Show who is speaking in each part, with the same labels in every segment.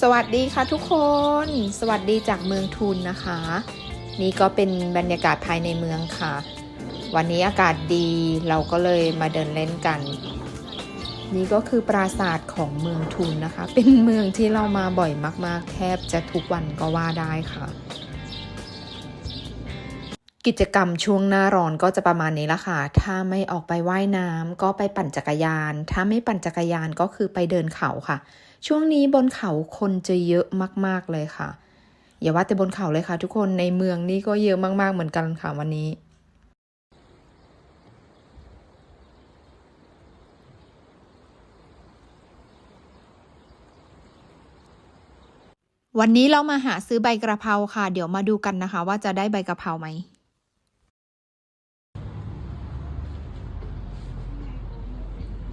Speaker 1: สวัสดีค่ะทุกคน สวัสดีจากเมืองทุนนะคะ นี่ก็เป็นบรรยากาศภายในเมืองค่ะ วันนี้อากาศดีเราก็เลยมาเดินเล่นกัน นี่ก็คือปราสาทของเมืองทุนนะคะ เป็นเมืองที่เรามาบ่อยมาก ๆ แทบจะทุกวันก็ว่าได้ค่ะ กิจกรรมช่วงหน้าร้อนก็จะประมาณนี้ละค่ะ ถ้าไม่ออกไปว่ายน้ำก็ไปปั่นจักรยาน ถ้าไม่ปั่นจักรยานก็คือไปเดินเขาค่ะ ช่วงนี้บนเขาคนจะเยอะมาก ๆเลยค่ะ อย่าว่าแต่บนเขาเลยค่ะ ทุกคน ในเมืองนี่ก็เยอะมาก ๆ เหมือนกันค่ะวันนี้วันนี้เรามาหาซื้อใบกระเพราค่ะ เดี๋ยวมาดูกันนะคะ ว่าจะได้ใบกระเพราไหม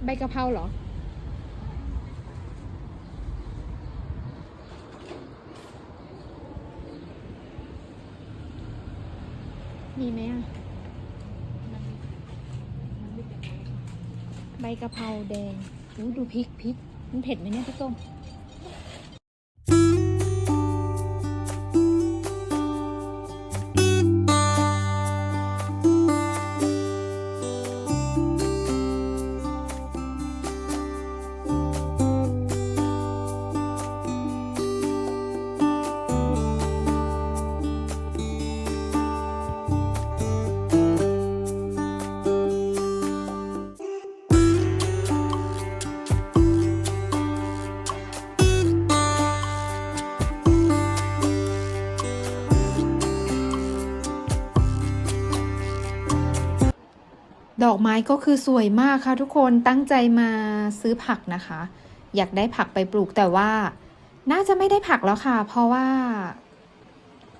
Speaker 1: ใบกะเพราเหรอ มีไหมอะ ใบกะเพราแดงอู้ดูพริกพริก มันเผ็ดไหมเนี่ยพี่ส้ม ดอกไม้ก็คือสวยมากค่ะทุกคนตั้งใจมาซื้อผักนะคะ อยากได้ผักไปปลูกแต่ว่า น่าจะไม่ได้ผักแล้วค่ะ เพราะว่า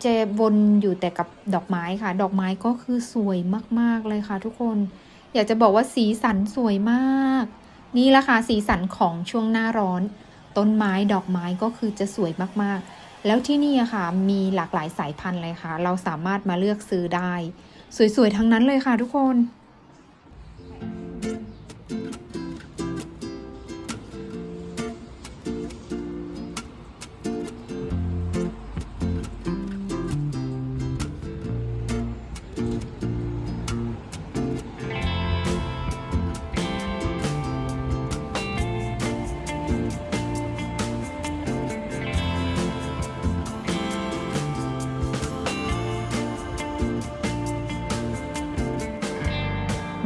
Speaker 1: จะวนอยู่แต่กับดอกไม้ค่ะ ดอกไม้ก็คือสวยมากๆเลยค่ะ ทุกคน อยากจะบอกว่าสีสันสวยมาก นี่แหละค่ะสีสันของช่วงหน้าร้อน ต้นไม้ดอกไม้ก็คือจะสวยมากๆ แล้วที่นี่อะค่ะ มีหลากหลายสายพันธุ์เลยค่ะ เราสามารถมาเลือกซื้อได้ สวยๆทั้งนั้นเลยค่ะ ทุกคน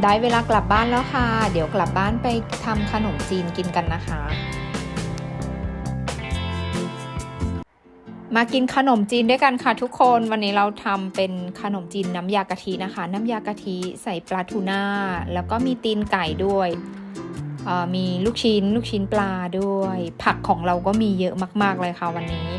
Speaker 1: ได้เวลากลับบ้านแล้วค่ะ เดี๋ยวกลับบ้านไปทำขนมจีนกินกันนะคะ มากินขนมจีนด้วยกันค่ะทุกคน วันนี้เราทำเป็นขนมจีนน้ำยากะทินะคะ น้ำยากะทิใส่ปลาทูน่า แล้วก็มีตีนไก่ด้วย มีลูกชิ้น ลูกชิ้นปลาด้วย ผักของเราก็มีเยอะมาก ๆเลยค่ะวันนี้